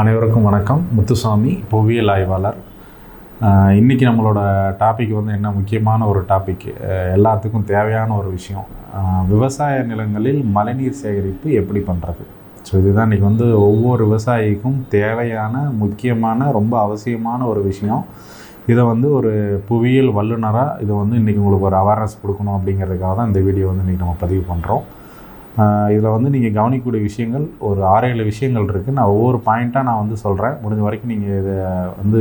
அனைவருக்கும் வணக்கம். முத்துசாமி புவியியல் ஆய்வாளர். இன்றைக்கி நம்மளோட டாபிக் வந்து என்ன? முக்கியமான ஒரு டாபிக் எல்லாத்துக்கும் தேவையான ஒரு விஷயம். விவசாய நிலங்களில் மழைநீர் சேகரிப்பு எப்படி பண்ணுறது ஸோ இதுதான் இன்றைக்கி வந்து ஒவ்வொரு விவசாயிக்கும் தேவையான முக்கியமான ரொம்ப அவசியமான ஒரு விஷயம். இதை வந்து ஒரு புவியியல் வல்லுநராக இதை வந்து இன்றைக்கி உங்களுக்கு ஒரு அவேர்னஸ் கொடுக்கணும் அப்படிங்கிறதுக்காக தான் இந்த வீடியோ வந்து இன்றைக்கி நம்ம பதிவு பண்ணுறோம் இதில் வந்து நீங்கள் கவனிக்கக்கூடிய விஷயங்கள் ஒரு ஆறு ஏழு விஷயங்கள் இருக்குது நான் ஒவ்வொரு பாயிண்ட்டாக நான் வந்து சொல்கிறேன் முடிஞ்ச வரைக்கும் நீங்கள் இதை வந்து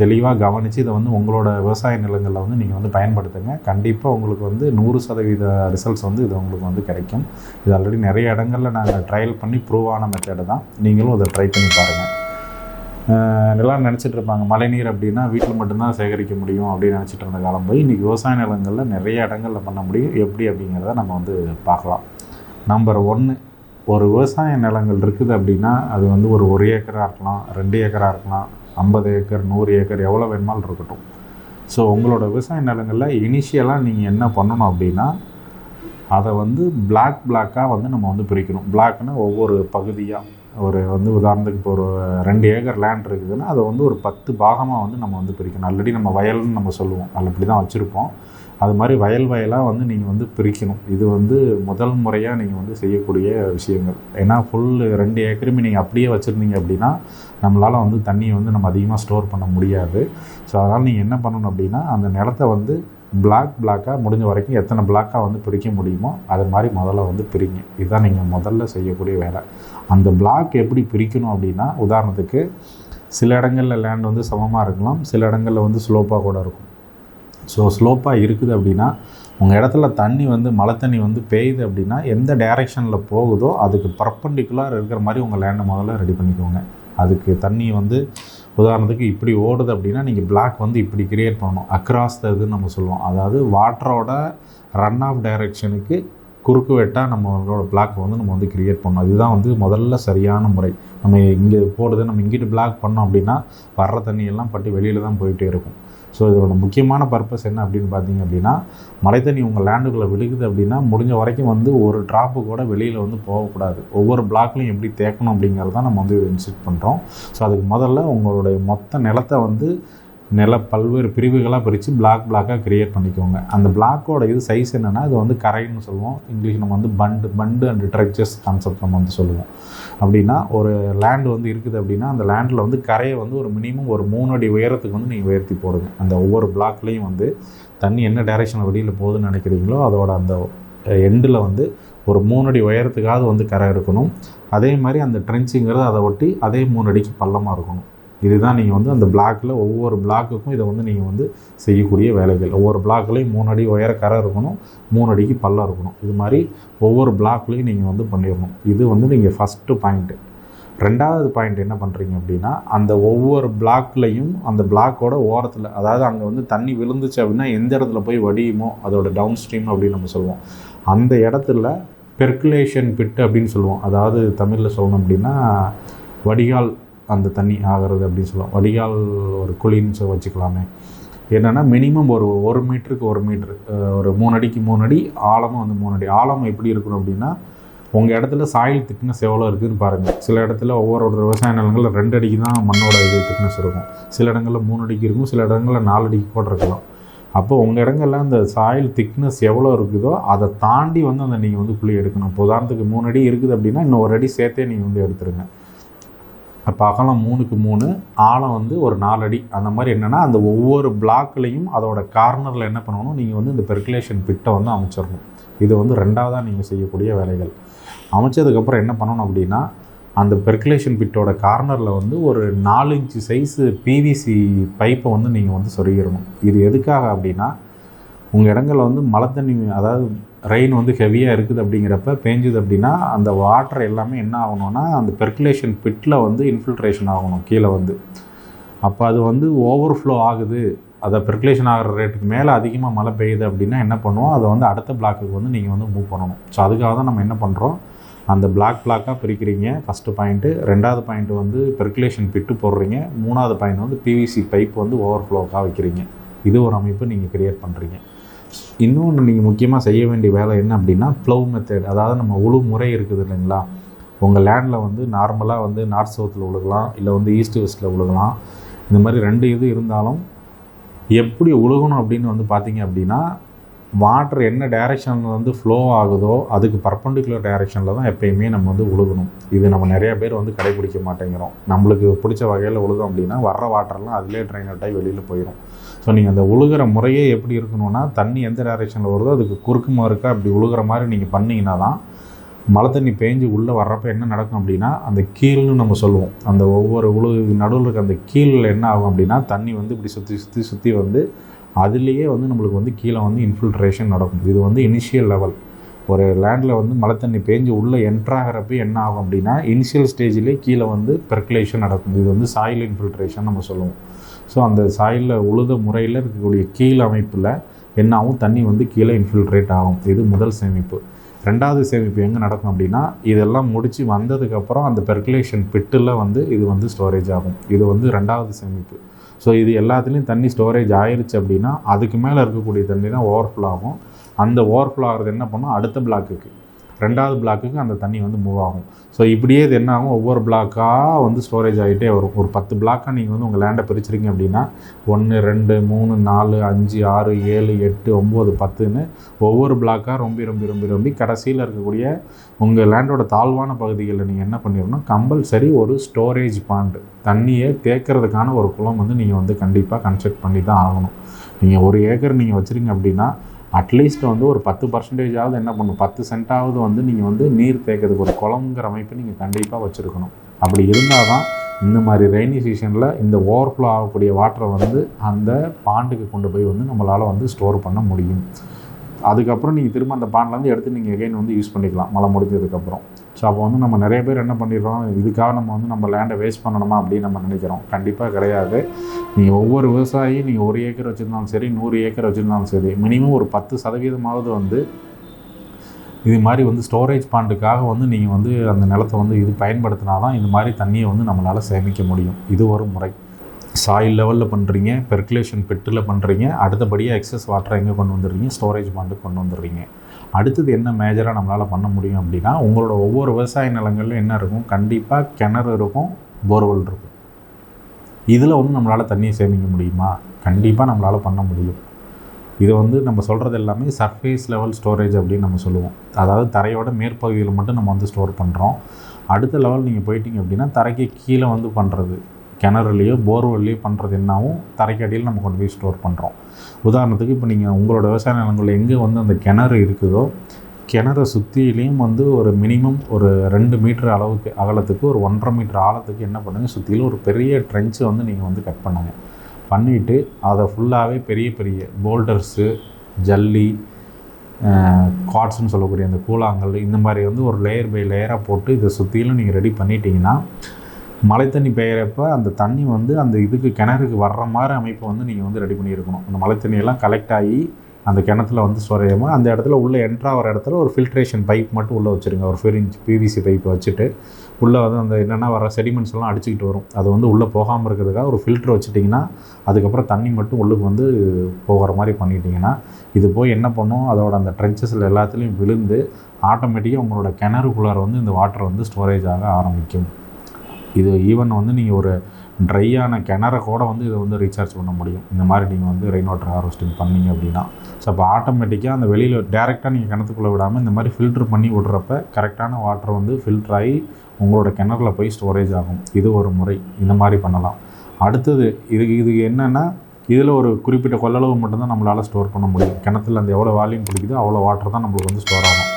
தெளிவாக கவனித்து இதை வந்து உங்களோட விவசாய நிலங்களில் வந்து நீங்கள் வந்து பயன்படுத்துங்க. கண்டிப்பாக உங்களுக்கு வந்து நூறு சதவீத ரிசல்ட்ஸ் வந்து இது உங்களுக்கு வந்து கிடைக்கும். இது ஆல்ரெடி நிறைய இடங்களில் நாங்கள் ட்ரையல் பண்ணி ப்ரூவ் ஆன மெத்தடு தான். நீங்களும் அதை ட்ரை பண்ணி பாருங்கள் எல்லாம் நினச்சிட்டு இருப்பாங்க. மழைநீர் அப்படின்னா வீட்டில் மட்டும்தான் சேகரிக்க முடியும் அப்படின்னு நினச்சிட்டு இருந்த காலம் போய் இன்றைக்கி விவசாய நிலங்களில் நிறைய இடங்களில் பண்ண முடியும். எப்படி அப்படிங்கிறத நம்ம வந்து பார்க்கலாம். நம்பர் ஒன்று ஒரு விவசாய நிலங்கள் இருக்குது அப்படின்னா அது வந்து ஒரு ஒரு ஏக்கராக இருக்கலாம் ரெண்டு ஏக்கராக இருக்கலாம் ஐம்பது ஏக்கர் நூறு ஏக்கர் எவ்வளோ வேணுமாலும் இருக்கட்டும். ஸோ உங்களோட விவசாய நிலங்களில் இனிஷியலாக நீங்கள் என்ன பண்ணணும் அப்படின்னா அதை வந்து பிளாக் பிளாக்காக வந்து நம்ம வந்து பிரிக்கணும். பிளாக்னா ஒவ்வொரு பகுதியாக ஒரு வந்து உதாரணத்துக்கு இப்போ ஒரு ரெண்டு ஏக்கர் லேண்ட் இருக்குதுன்னா அதை வந்து ஒரு பத்து பாகமாக வந்து நம்ம வந்து பிரிக்கணும். ஆல்ரெடி நம்ம வயல்னு நம்ம சொல்லுவோம். அதில் அப்படி தான் வச்சுருப்போம். அது மாதிரி வயல் வயலாக வந்து நீங்கள் வந்து பிரிக்கணும். இது வந்து முதல் முறையாக நீங்கள் வந்து செய்யக்கூடிய விஷயங்கள். ஏன்னா ஃபுல் ரெண்டு ஏக்கருமே நீங்கள் அப்படியே வச்சுருந்தீங்க அப்படின்னா நம்மளால் வந்து தண்ணியை வந்து நம்ம அதிகமாக ஸ்டோர் பண்ண முடியாது. ஸோ அதனால் நீங்கள் என்ன பண்ணணும் அப்படின்னா அந்த நிலத்தை வந்து பிளாக் பிளாக்காக முடிஞ்ச வரைக்கும் எத்தனை பிளாக்காக வந்து பிரிக்க முடியுமோ அது மாதிரி முதல்ல வந்து பிரிங்க. இதுதான் நீங்கள் முதல்ல செய்யக்கூடிய வேலை. அந்த பிளாக் எப்படி பிரிக்கணும் அப்படின்னா உதாரணத்துக்கு சில இடங்களில் லேண்ட் வந்து சமமாக இருக்கலாம் சில இடங்களில் வந்து ஸ்லோப்பாக கூட இருக்கும். ஸோ ஸ்லோப்பாக இருக்குது அப்படின்னா உங்கள் இடத்துல தண்ணி வந்து மழை தண்ணி வந்து பெய்யுது அப்படின்னா எந்த டைரெக்ஷனில் போகுதோ அதுக்கு பர்பண்டிகுலர் இருக்கிற மாதிரி உங்கள் லேண்டை முதல்ல ரெடி பண்ணிக்கோங்க. அதுக்கு தண்ணி வந்து உதாரணத்துக்கு இப்படி ஓடுது அப்படின்னா நீங்கள் பிளாக் வந்து இப்படி கிரியேட் பண்ணணும். அக்ராஸ் த இதுன்னு நம்ம சொல்லுவோம். அதாவது வாட்டரோட ரன் ஆஃப் டைரெக்ஷனுக்கு குறுக்கு வெட்டாக நம்மளோட பிளாக் வந்து நம்ம வந்து கிரியேட் பண்ணோம் இதுதான் வந்து முதல்ல சரியான முறை. நம்ம இங்கே போடுது நம்ம இங்கிட்டு பிளாக் பண்ணோம் அப்படின்னா வர்ற தண்ணியெல்லாம் பட்டு வெளியில் தான் போயிட்டே இருக்கும். ஸோ இதோட முக்கியமான பர்பஸ் என்ன அப்படின்னு பார்த்தீங்க அப்படின்னா மழை தண்ணி உங்கள் லேண்டுக்குள்ளே விழுகுது அப்படின்னா முடிஞ்ச வரைக்கும் வந்து ஒரு ட்ராப்பு கூட வெளியில் வந்து போகக்கூடாது. ஒவ்வொரு பிளாக்லையும் எப்படி தேக்கணும் அப்படிங்கிறது தான் நம்ம வந்து இன்ஸ்ட் பண்ணுறோம் ஸோ அதுக்கு முதல்ல உங்களுடைய மொத்த நிலத்தை வந்து நில பல்வேறு பிரிவுகளாக பிரித்து பிளாக் பிளாக்காக க்ரியேட் பண்ணிக்கோங்க. அந்த பிளாக்கோட இது சைஸ் என்னென்னா இது வந்து கரைன்னு சொல்லுவோம். இங்கிலீஷ் நம்ம வந்து பண்டு பண்டு அண்ட் ட்ரெக்சர்ஸ் கான்செப்ட் நம்ம வந்து சொல்லுவோம். அப்படின்னா ஒரு லேண்டு வந்து இருக்குது அப்படின்னா அந்த லேண்டில் வந்து கரையை வந்து ஒரு மினிமம் ஒரு மூணு அடி உயரத்துக்கு வந்து நீங்கள் உயர்த்தி போடுங்க. அந்த ஒவ்வொரு பிளாக்லேயும் வந்து தண்ணி என்ன டைரெக்ஷனில் வெளியில் போகுதுன்னு நினைக்கிறீங்களோ அதோட அந்த எண்டில் வந்து ஒரு மூணு அடி உயரத்துக்காவது வந்து கரை இருக்கணும். அதே மாதிரி அந்த ட்ரென்ச்சிங்கிறது அதை ஒட்டி அதே மூணு அடிக்கு பள்ளமாக இருக்கணும். இதுதான் நீங்கள் வந்து அந்த பிளாக்கில் ஒவ்வொரு பிளாக்குக்கும் இதை வந்து நீங்கள் வந்து செய்யக்கூடிய வேலைகள். ஒவ்வொரு பிளாக்லேயும் மூணு அடி உயர கரை இருக்கணும் மூணு அடிக்கு பல்லம் இருக்கணும். இது மாதிரி ஒவ்வொரு பிளாக்லேயும் நீங்கள் வந்து பண்ணிடணும். இது வந்து நீங்கள் ஃபஸ்ட்டு பாயிண்ட்டு ரெண்டாவது பாயிண்ட் என்ன பண்ணுறீங்க அப்படின்னா அந்த ஒவ்வொரு பிளாக்லையும் அந்த பிளாக்கோட ஓரத்தில் அதாவது அங்கே வந்து தண்ணி விழுந்துச்சு அப்படின்னா எந்த இடத்துல போய் வடியுமோ அதோட டவுன் ஸ்ட்ரீம் அப்படின்னு நம்ம சொல்லுவோம். அந்த இடத்துல பெர்குலேஷன் பிட்டு அப்படின்னு சொல்லுவோம். அதாவது தமிழில் சொல்லணும் அப்படின்னா வடிகால் அந்த தண்ணி ஆகிறது அப்படின்னு சொல்லுவோம். வடிகால் ஒரு குழின்னு சொல்லி வச்சுக்கலாமே. என்னென்னா மினிமம் ஒரு ஒரு மீட்டருக்கு ஒரு மீட்ரு ஒரு மூணு அடிக்கு மூணு அடி ஆழமும் வந்து மூணு அடி. ஆழம் எப்படி இருக்கணும் அப்படின்னா உங்கள் இடத்துல சாயில் திக்னஸ் எவ்வளோ இருக்குதுன்னு பாருங்கள் சில இடத்துல ஒவ்வொரு ஒரு விவசாய நிலங்களில் ரெண்டு அடிக்கு தான் மண்ணோட இது திக்னஸ் இருக்கும். சில இடங்களில் மூணு அடிக்கு இருக்கும் சில இடங்களில் நாலு அடிக்கு கூட இருக்கலாம். அப்போ உங்கள் இடங்களில் அந்த சாயில் திக்னஸ் எவ்வளோ இருக்குதோ அதை தாண்டி வந்து அந்த நீங்கள் வந்து குழி எடுக்கணும். இப்போ உதாரணத்துக்கு மூணு அடி இருக்குது அப்படின்னா இன்னும் ஒரு அடி சேர்த்தே நீங்கள் வந்து எடுத்துருங்க. இப்போ அகலம் மூணுக்கு மூணு ஆழம் வந்து ஒரு நாலு அடி. அந்த மாதிரி என்னென்னா அந்த ஒவ்வொரு பிளாக்லேயும் அதோட கார்னரில் என்ன பண்ணணும்? நீங்கள் வந்து இந்த பெர்குலேஷன் பிட்டை வந்து அமைச்சிடணும். இது வந்து ரெண்டாவதாக நீங்கள் செய்யக்கூடிய வேலைகள். அமைச்சதுக்கப்புறம் என்ன பண்ணணும் அப்படின்னா அந்த பெர்குலேஷன் பிட்டோட கார்னரில் வந்து ஒரு நாலு இன்ச்சு சைஸு பிவிசி பைப்பை வந்து நீங்கள் வந்து சொருகிடணும். இது எதுக்காக அப்படின்னா உங்கள் இடங்களில் வந்து மழை தண்ணி அதாவது ரெயின் வந்து ஹெவியாக இருக்குது அப்படிங்கிறப்ப பேஞ்சுது அப்படின்னா அந்த வாட்டர் எல்லாமே என்ன ஆகணும்னா அந்த பெர்குலேஷன் பிட்டில் வந்து இன்ஃபில்ட்ரேஷன் ஆகணும் கீழே வந்து. அப்போ அது வந்து ஓவர்ஃப்ளோ ஆகுது. அதை பெர்குலேஷன் ஆகிற ரேட்டுக்கு மேலே அதிகமாக மழை பெய்யுது அப்படின்னா என்ன பண்ணுவோம்? அதை வந்து அடுத்த பிளாக்குக்கு வந்து நீங்கள் வந்து மூவ் பண்ணணும். ஸோ அதுக்காக தான் நம்ம என்ன பண்ணுறோம் அந்த பிளாக் பிளாக்காக பிரிக்கிறீங்க. ஃபஸ்ட்டு பாயிண்ட்டு ரெண்டாவது பாயிண்ட் வந்து பெர்குலேஷன் பிட்டு போடுறீங்க. மூணாவது பாயிண்ட் வந்து பிவிசி பைப் வந்து ஓவர்ஃப்ளோக்காக வைக்கிறீங்க. இது ஒரு அமைப்பு நீங்கள் க்ரியேட் பண்ணுறீங்க இன்னொன்று நீங்கள் முக்கியமாக செய்ய வேண்டிய வேலை என்ன அப்படின்னா ப்ளவ் மெத்தட் அதாவது நம்ம உழு முறை இருக்குது இல்லைங்களா? உங்கள் லேண்டில் வந்து நார்மலாக வந்து நார்த் சவுத்தில் உழுகலாம் இல்லை வந்து ஈஸ்ட் வெஸ்ட்டில் உழுகலாம். இந்த மாதிரி ரெண்டு இது இருந்தாலும் எப்படி உழுகணும் அப்படின்னு வந்து பார்த்தீங்க அப்படின்னா வாட்டர் என்ன டைரெக்ஷனில் வந்து ஃப்ளோ ஆகுதோ அதுக்கு பர்பண்டிகுலர் டைரெக்ஷனில் தான் எப்பயுமே நம்ம வந்து உழுகணும். இது நம்ம நிறையா பேர் வந்து கடைபிடிக்க மாட்டேங்கிறோம். நம்மளுக்கு பிடிச்ச வகையில் உழுதோம் அப்படின்னா வர்ற வாட்டர்லாம் அதிலே ட்ரைன் ஆகி வெளியில் போயிடும் ஸோ நீங்கள் அந்த உழுகிற முறையே எப்படி இருக்கணும்னா தண்ணி எந்த டைரெக்ஷனில் வருதோ அதுக்கு குறுக்குமா இருக்கா அப்படி உழுகிற மாதிரி நீங்கள் பண்ணிங்கன்னா தான் மழை தண்ணி பேஞ்சு உள்ளே வர்றப்ப என்ன நடக்கும் அப்படின்னா அந்த கீழ்னு நம்ம சொல்லுவோம். அந்த ஒவ்வொரு உழு நடுவில் இருக்க அந்த கீழில் என்ன ஆகும் அப்படின்னா தண்ணி வந்து இப்படி சுற்றி சுற்றி சுற்றி வந்து அதுலேயே வந்து நம்மளுக்கு வந்து கீழே வந்து இன்ஃபில்ட்ரேஷன் நடக்கும். இது வந்து இனிஷியல் லெவல் ஒரு லேண்டில் வந்து மழை தண்ணி பேஞ்சு உள்ளே என்ட்ராகிறப்ப என்ன ஆகும் அப்படின்னா இனிஷியல் ஸ்டேஜ்லேயே கீழே வந்து பெர்குலேஷன் நடக்கும். இது வந்து சாயில் இன்ஃபில்ட்ரேஷன் நம்ம சொல்லுவோம். ஸோ அந்த சாயிலில் உழுத முறையில் இருக்கக்கூடிய கீழ் அமைப்பில் என்ன ஆகும்? தண்ணி வந்து கீழே இன்ஃபில்ட்ரேட் ஆகும். இது முதல் சேமிப்பு. ரெண்டாவது சேமிப்பு எங்கே நடக்கும் அப்படின்னா இதெல்லாம் முடித்து வந்ததுக்கப்புறம் அந்த பெர்குலேஷன் பிட்டில் வந்து இது வந்து ஸ்டோரேஜ் ஆகும். இது வந்து ரெண்டாவது சேமிப்பு. ஸோ இது எல்லாத்துலேயும் தண்ணி ஸ்டோரேஜ் ஆயிடுச்சு அப்படின்னா அதுக்கு மேலே இருக்கக்கூடிய தண்ணி தான் ஓவர்ஃப்ளோ ஆகும். அந்த ஓவர்ஃப்ளோ ஆகிறது என்ன பண்ணும்? அடுத்த பிளாக்குக்கு ரெண்டாவது பிளாக்குக்கு அந்த தண்ணி வந்து மூவ் ஆகும். ஸோ இப்படியே இது என்ன ஆகும்? ஒவ்வொரு பிளாக்காக வந்து ஸ்டோரேஜ் ஆகிட்டே வரும். ஒரு பத்து பிளாக்காக நீங்கள் வந்து உங்கள் லேண்டை பிரிச்சிருங்க அப்படின்னா ஒன்று ரெண்டு மூணு நாலு அஞ்சு ஆறு ஏழு எட்டு ஒம்பது பத்துன்னு ஒவ்வொரு பிளாக்காக ரொம்ப ரொம்ப ரொம்ப ரொம்ப கடைசியில் இருக்கக்கூடிய உங்கள் லேண்டோட தாழ்வான பகுதிகளில் நீங்கள் என்ன பண்ணிடணும்? கம்பல்சரி ஒரு ஸ்டோரேஜ் பாண்டு தண்ணியை தேக்கிறதுக்கான ஒரு குளம் வந்து நீங்கள் வந்து கண்டிப்பாக கன்ஸ்ட்ரக்ட் பண்ணி தான் ஆகணும். நீங்கள் ஒரு ஏக்கர் நீங்கள் வச்சுருங்க அப்படின்னா அட்லீஸ்ட் வந்து ஒரு பத்து பர்சன்டேஜாவது என்ன பண்ணும்? பத்து சென்ட்டாவது வந்து நீங்கள் வந்து நீர் தேக்கிறதுக்கு ஒரு குளங்கிற அமைப்பு நீங்கள் கண்டிப்பாக வச்சுருக்கணும். அப்படி இருந்தால் தான் இந்த மாதிரி ரெய்னி சீசனில் இந்த ஓவர்ஃப்ளோ ஆகக்கூடிய வாட்டரை வந்து அந்த பாண்டுக்கு கொண்டு போய் வந்து நம்மளால் வந்து ஸ்டோர் பண்ண முடியும். அதுக்கப்புறம் நீங்கள் திரும்ப அந்த பாண்ட்லேருந்து எடுத்து நீங்கள் எகைன் வந்து யூஸ் பண்ணிக்கலாம். மழை முடிஞ்சதுக்கப்புறம் ஸோ அப்போ வந்து நம்ம நிறைய பேர் என்ன பண்ணிடுறோம்? இதுக்காக நம்ம வந்து நம்ம லேண்டை வேஸ்ட் பண்ணணுமா அப்படின்னு நம்ம நினைக்கிறோம். கண்டிப்பாக கிடையாது. நீங்கள் ஒவ்வொரு விவசாயி நீங்கள் ஒரு ஏக்கர் வச்சுருந்தாலும் சரி நூறு ஏக்கர் வச்சுருந்தாலும் சரி மினிமம் ஒரு பத்து சதவீதமாவது வந்து இது மாதிரி வந்து ஸ்டோரேஜ் பாண்டுக்காக வந்து நீங்கள் வந்து அந்த நிலத்தை வந்து இது பயன்படுத்தினா தான் இந்த மாதிரி தண்ணியை வந்து நம்மளால் சேமிக்க முடியும். இது ஒரு முறை. சாயில் லெவலில் பண்ணுறீங்க பெர்குலேஷன் பெட்டில் பண்ணுறீங்க அடுத்தபடியாக எக்ஸஸ் வாட்டரை எங்கே கொண்டு வந்துடுறீங்க? ஸ்டோரேஜ் பாண்டு கொண்டு வந்துடுறீங்க. அடுத்தது என்ன மேஜராக நம்மளால் பண்ண முடியும் அப்படின்னா உங்களோட ஒவ்வொரு விவசாய நிலங்களில் என்ன இருக்கும்? கண்டிப்பாக கிணறு இருக்கும் போர்வெல் இருக்கும். இதில் வந்து நம்மளால் தண்ணியை சேமிக்க முடியுமா? கண்டிப்பாக நம்மளால் பண்ண முடியும். இது வந்து நம்ம சொல்கிறது எல்லாமே சர்ஃபேஸ் லெவல் ஸ்டோரேஜ் அப்படின்னு நம்ம சொல்லுவோம். அதாவது தரையோட மேற்பகுதியில் மட்டும் நம்ம வந்து ஸ்டோர் பண்ணுறோம் அடுத்த லெவல் நீங்கள் போயிட்டீங்க அப்படின்னா தரைக்கு கீழே வந்து பண்ணுறது கிணறுலையோ போர்வெல்லையோ பண்ணுறது என்னாவும் தரைக்கு அடியில் நம்ம கொண்டு போய் ஸ்டோர் பண்ணுறோம் உதாரணத்துக்கு இப்போ நீங்கள் உங்களோட விவசாய நிலங்களில் எங்கே வந்து அந்த கிணறு இருக்குதோ கிணறை சுற்றிலையும் வந்து ஒரு மினிமம் ஒரு ரெண்டு மீட்டர் அளவுக்கு அகலத்துக்கு ஒரு ஒன்றரை மீட்டர் ஆழத்துக்கு என்ன பண்ணுங்கள் சுற்றிலும் ஒரு பெரிய ட்ரென்ச்சை வந்து நீங்கள் வந்து கட் பண்ணுங்க. பண்ணிவிட்டு அதை ஃபுல்லாகவே பெரிய பெரிய போல்டர்ஸு ஜல்லி காட்ஸ்னு சொல்லக்கூடிய அந்த கூழாங்கல் இந்த மாதிரி வந்து ஒரு லேயர் பை லேயராக போட்டு இதை சுற்றிலும் நீங்கள் ரெடி பண்ணிட்டீங்கன்னா மழை தண்ணி பெய்கிறப்ப அந்த தண்ணி வந்து அந்த இதுக்கு கிணறுக்கு வர்ற மாதிரி அமைப்பை வந்து நீங்கள் வந்து ரெடி பண்ணியிருக்கணும். அந்த மழை தண்ணியெல்லாம் கலெக்ட் ஆகி அந்த கிணத்துல வந்து சுரையமாக அந்த இடத்துல உள்ளே என்ட்ராகிற இடத்துல ஒரு ஃபில்ட்ரேஷன் பைப் மட்டும் உள்ளே வச்சுருங்க. ஒரு ஃபோர் இன்ச் பிவிசி பைப் வச்சுட்டு உள்ளே வந்து அந்த என்னென்ன வர செடிமெண்ட்ஸ் எல்லாம் அடிச்சுக்கிட்டு வரும். அது வந்து உள்ளே போகாமல் இருக்கிறதுக்காக ஒரு ஃபில்ட்ரு வச்சுட்டிங்கன்னா அதுக்கப்புறம் தண்ணி மட்டும் உள்ளுக்கு வந்து போகிற மாதிரி பண்ணிட்டீங்கன்னா இது போய் என்ன பண்ணும்? அதோட அந்த ட்ரென்ச்சஸில் எல்லாத்துலேயும் விழுந்து ஆட்டோமேட்டிக்காக உங்களோட கிணறுக்குள்ளார வந்து இந்த வாட்டர் வந்து ஸ்டோரேஜ் ஆக ஆரம்பிக்கும். இது ஈவன் வந்து நீங்கள் ஒரு ட்ரையான கிணற கூட வந்து இதை வந்து ரீசார்ஜ் பண்ண முடியும். இந்த மாதிரி நீங்கள் வந்து ரெயின் வாட்டர் ஹார்வெஸ்டிங் பண்ணீங்க அப்படின்னா. ஸோ அப்போ ஆட்டோமேட்டிக்காக அந்த வெளியில் டேரெக்டாக நீங்கள் கிணத்துக்குள்ளே விடாமல் இந்த மாதிரி ஃபில்ட்ரு பண்ணி விடுறப்ப கரெக்டான வாட்டர் வந்து ஃபில்டர் ஆகி உங்களோட கிணறுல போய் ஸ்டோரேஜ் ஆகும். இது ஒரு முறை. இந்த மாதிரி பண்ணலாம். அடுத்தது இதுக்கு இதுக்கு என்னென்னா இதில் ஒரு குறிப்பிட்ட கொள்ளளவு மட்டும்தான் நம்மளால் ஸ்டோர் பண்ண முடியும். கிணத்துல அந்த எவ்வளோ வால்யூம் பிடிக்குதோ அவ்வளோ வாட்டர் தான் நம்மளுக்கு வந்து ஸ்டோர் ஆகும்.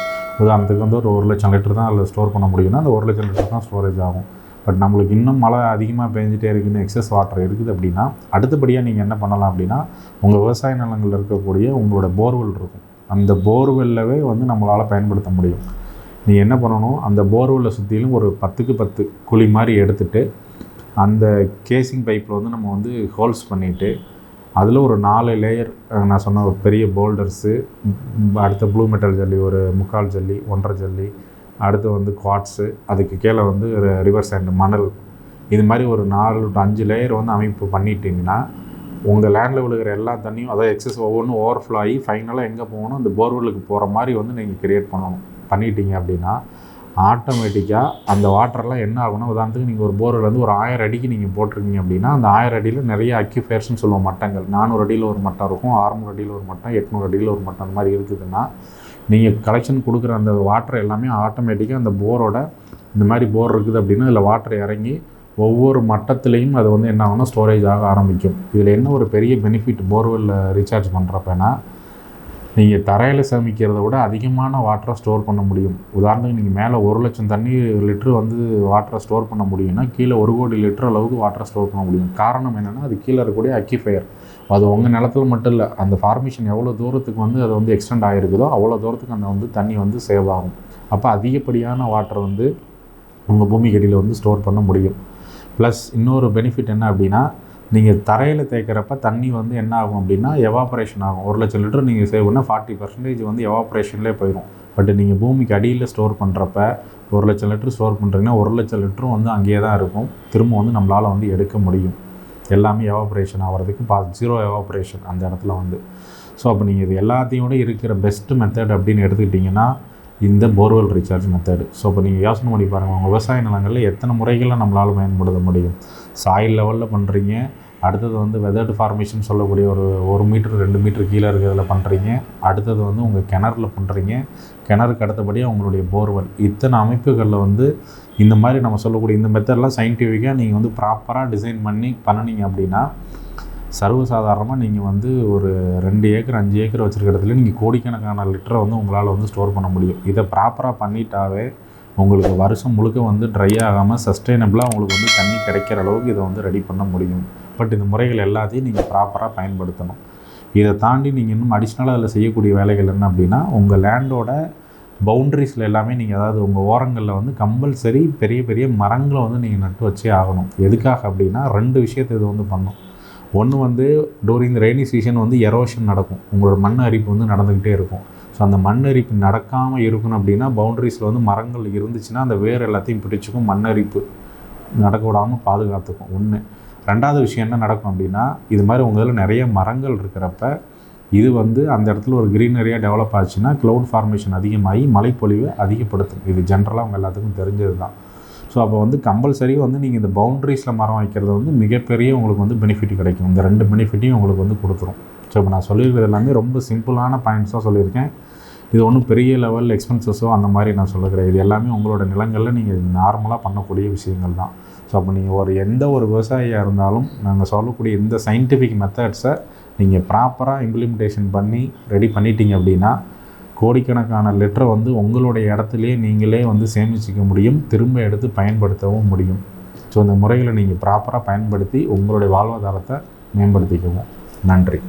உதாரணத்துக்கு வந்து ஒரு ஒரு லட்சம் லிட்டர் தான் அதில் ஸ்டோர் பண்ண முடியும்னா அந்த ஒரு லட்சம் லிட்டர் தான் ஸ்டோரேஜ் ஆகும். பட் நம்மளுக்கு இன்னும் மழை அதிகமாக பெஞ்சிட்டே இருக்குன்னு எக்ஸஸ் வாட்டர் இருக்குது அப்படின்னா அடுத்தபடியாக நீங்கள் என்ன பண்ணலாம் அப்படின்னா உங்கள் விவசாய நிலங்களில் இருக்கக்கூடிய உங்களோட போர்வெல் இருக்கும். அந்த போர்வெல்லவே வந்து நம்மளால் பயன்படுத்த முடியும். நீங்கள் என்ன பண்ணணும்? அந்த போர்வெல்லை சுற்றிலும் ஒரு பத்துக்கு பத்து குழி மாதிரி எடுத்துகிட்டு அந்த கேசிங் பைப்பில் வந்து நம்ம வந்து ஹோல்ஸ் பண்ணிவிட்டு அதில் ஒரு நாலு லேயர் நான் சொன்ன ஒரு பெரிய போல்டர்ஸு அடுத்த ப்ளூ மெட்டல் ஜல்லி ஒரு முக்கால் ஜல்லி ஒன்றரை ஜல்லி அடுத்து வந்து குவாட்ஸு அதுக்கு கீழே வந்து ரிவர்ஸ் அண்ட் மணல். இது மாதிரி ஒரு நாலு டு அஞ்சு லேயர் வந்து அமைப்பு பண்ணிட்டீங்கன்னா உங்கள் லேண்டில் விழுகிற எல்லா தண்ணியும் அதாவது எக்ஸஸ் ஒவ்வொன்றும் ஓவர்ஃப்ளோ ஆகி ஃபைனலாக எங்கே போகணும் அந்த போர்வெலுக்கு போகிற மாதிரி வந்து நீங்கள் கிரியேட் பண்ணணும். பண்ணிட்டீங்க அப்படின்னா ஆட்டோமேட்டிக்காக அந்த வாட்டர்லாம் என்ன ஆகும்னா உதாரணத்துக்கு நீங்கள் ஒரு போர்வெல் வந்து ஒரு ஆயிரம் அடிக்கு நீங்கள் போட்டிருக்கீங்க அப்படின்னா அந்த ஆயிரம் அடியில் நிறைய அக்யூஃபேர்ஸ்னு சொல்லுவோம் மட்டங்கள். நானூறு அடியில் ஒரு மட்டம் இருக்கும் அறநூறு அடியில் ஒரு மட்டம் எட்நூறு அடியில் ஒரு மட்டம் அந்த மாதிரி இருக்குதுன்னா நீங்கள் கலெக்ஷன் கொடுக்குற அந்த வாட்டர் எல்லாமே ஆட்டோமேட்டிக்காக அந்த போரோட இந்த மாதிரி போர் இருக்குது அப்படின்னா இதில் வாட்டர் இறங்கி ஒவ்வொரு மட்டத்துலேயும் அது வந்து என்ன ஆகும்னா ஸ்டோரேஜ் ஆக ஆரம்பிக்கும். இதில் என்ன ஒரு பெரிய பெனிஃபிட் போர்வெல்லில் ரீசார்ஜ் பண்ணுறப்பனா நீங்கள் தரையில் சேமிக்கிறத விட அதிகமான வாட்டரை ஸ்டோர் பண்ண முடியும். உதாரணத்துக்கு நீங்கள் மேலே ஒரு லட்சம் தண்ணி லிட்ரு வந்து வாட்டரை ஸ்டோர் பண்ண முடியும்னா கீழே ஒரு கோடி லிட்டர் அளவுக்கு வாட்டரை ஸ்டோர் பண்ண முடியும். காரணம் என்னென்னா அது கீழே இருக்கக்கூடிய அக்கிஃபயர் அது உங்கள் நிலத்துல மட்டும் இல்லை அந்த ஃபார்மேஷன் எவ்வளோ தூரத்துக்கு வந்து அது வந்து எக்ஸ்டெண்ட் ஆகிருக்குதோ அவ்வளோ தூரத்துக்கு அந்த வந்து தண்ணி வந்து சேவ் ஆகும். அப்போ அதிகப்படியான வாட்டர் வந்து உங்கள் பூமிக்கு அடியில் வந்து ஸ்டோர் பண்ண முடியும். ப்ளஸ் இன்னொரு பெனிஃபிட் என்ன அப்படின்னா நீங்கள் தரையில் தேய்க்கிறப்ப தண்ணி வந்து என்ன ஆகும் அப்படின்னா எவாப்ரேஷன் ஆகும். ஒரு லட்சம் லிட்டர் நீங்கள் சேவ் பண்ணால் ஃபார்ட்டி பர்சன்டேஜ் வந்து எவாப்ரேஷன்லேயே போயிடும் பட் நீங்கள் பூமிக்கு அடியில் ஸ்டோர் பண்ணுறப்ப ஒரு லட்சம் லிட்டர் ஸ்டோர் பண்ணுறீங்கன்னா ஒரு லட்சம் லிட்டரும் வந்து அங்கேயே தான் இருக்கும். திரும்ப வந்து நம்மளால் வந்து எடுக்க முடியும். எல்லாமே எவாப்ரேஷன் ஆகிறதுக்கு பா ஜீரோ எவாப்ரேஷன் அந்த இடத்துல வந்து. ஸோ அப்போ நீங்கள் இது எல்லாத்தையும் இருக்கிற பெஸ்ட்டு மெத்தட் அப்படின்னு எடுத்துக்கிட்டிங்கன்னா இந்த போர்வெல் ரீசார்ஜ் மெத்தடு ஸோ இப்போ நீங்கள் யோசனை பண்ணி பாருங்கள் உங்கள் விவசாய நிலங்களில் எத்தனை முறைகளில் நம்மளால் பயன்படுத்த முடியும்? சாயில் லெவலில் பண்ணுறீங்க அடுத்தது வந்து வெதர்டு ஃபார்மேஷன் சொல்லக்கூடிய ஒரு ஒரு மீட்டர் ரெண்டு மீட்டர் கீழே இருக்கிறதுல பண்ணுறீங்க அடுத்தது வந்து உங்கள் கிணறுல பண்ணுறீங்க கிணறுக்கு அடுத்தபடியாக உங்களுடைய போர்வெல் இத்தனை அமைப்புகளில் வந்து இந்த மாதிரி நம்ம சொல்லக்கூடிய இந்த மெத்தட்லாம் சயின்டிஃபிக்காக நீங்கள் வந்து ப்ராப்பராக டிசைன் பண்ணி பண்ணினீங்க அப்படின்னா சர்வசாதாரணமாக நீங்கள் வந்து ஒரு ரெண்டு ஏக்கர் அஞ்சு ஏக்கர் வச்சுருக்க இடத்துல நீங்கள் கோடிக்கணக்கான லிட்டரை வந்து உங்களால் வந்து ஸ்டோர் பண்ண முடியும். இதை ப்ராப்பராக பண்ணிட்டாவே உங்களுக்கு வருஷம் முழுக்க வந்து ட்ரை ஆகாமல் சஸ்டைனபிளாக உங்களுக்கு வந்து தண்ணி கிடைக்கிற அளவுக்கு இதை வந்து ரெடி பண்ண முடியும். பட் இந்த முறைகள் எல்லாத்தையும் நீங்கள் ப்ராப்பராக பயன்படுத்தணும். இதை தாண்டி நீங்கள் இன்னும் அடிஷ்னலாக அதில் செய்யக்கூடிய வேலைகள் என்ன அப்படின்னா உங்கள் லேண்டோட பவுண்ட்ரிஸில் எல்லாமே நீங்கள் அதாவது உங்கள் ஓரங்களில் வந்து கம்பல்சரி பெரிய பெரிய மரங்களை வந்து நீங்கள் நட்டு வச்சே ஆகணும். எதுக்காக அப்படின்னா ரெண்டு விஷயத்தை இது வந்து பண்ணும். ஒன்று வந்து டூரிங் த ரெய்னி சீசன் வந்து எரோஷன் நடக்கும். உங்களோட மண் அரிப்பு வந்து நடந்துக்கிட்டே இருக்கும். ஸோ அந்த மண் அரிப்பு நடக்காமல் இருக்கணும் அப்படின்னா பவுண்ட்ரிஸில் வந்து மரங்கள் இருந்துச்சுன்னா அந்த வேர் எல்லாத்தையும் பிடிச்சிக்கும் மண் அரிப்பு நடக்க விடாமல் பாதுகாத்துக்கும். ஒன்று ரெண்டாவது விஷயம் என்ன நடக்கும் அப்படின்னா இது மாதிரி உங்கள் இதில் நிறைய மரங்கள் இருக்கிறப்ப இது வந்து அந்த இடத்துல ஒரு க்ரீனரியாக டெவலப் ஆச்சுன்னா க்ளவுட் ஃபார்மேஷன் அதிகமாகி மழைப்பொழிவை அதிகப்படுத்தும். இது ஜென்ரலாக அவங்க எல்லாத்துக்கும் தெரிஞ்சது தான் ஸோ அப்போ வந்து கம்பல்சரி வந்து நீங்கள் இந்த பவுண்ட்ரிஸில் மரம் வைக்கிறது வந்து மிகப்பெரிய உங்களுக்கு வந்து பெனிஃபிட் கிடைக்கும். இந்த ரெண்டு பெனிஃபிட்டையும் உங்களுக்கு வந்து கொடுத்துரும். ஸோ இப்போ நான் சொல்லியிருக்கிறது எல்லாமே ரொம்ப சிம்பிளான பாயிண்ட்ஸாக சொல்லியிருக்கேன். இது ஒன்றும் பெரிய லெவல் எக்ஸ்பென்சஸோ அந்த மாதிரி நான் சொல்ல கிடையாது. இது எல்லாமே உங்களோட நிலங்களில் நீங்கள் நார்மலாக பண்ணக்கூடிய விஷயங்கள் தான். ஸோ அப்போ நீங்கள் ஒரு எந்த ஒரு விவசாயியாக இருந்தாலும் நாங்கள் சொல்லக்கூடிய இந்த சயின்டிஃபிக் மெத்தட்ஸை நீங்கள் ப்ராப்பராக இம்ப்ளிமெண்டேஷன் பண்ணி ரெடி பண்ணிட்டீங்க அப்படின்னா கோடிக்கணக்கான லிட்டரை வந்து உங்களுடைய இடத்துலையே நீங்களே வந்து சேமிச்சிக்க முடியும் திரும்ப எடுத்து பயன்படுத்தவும் முடியும். ஸோ இந்த முறைகளை நீங்கள் ப்ராப்பராக பயன்படுத்தி உங்களுடைய வாழ்வாதாரத்தை மேம்படுத்திக்குவோம் நன்றி.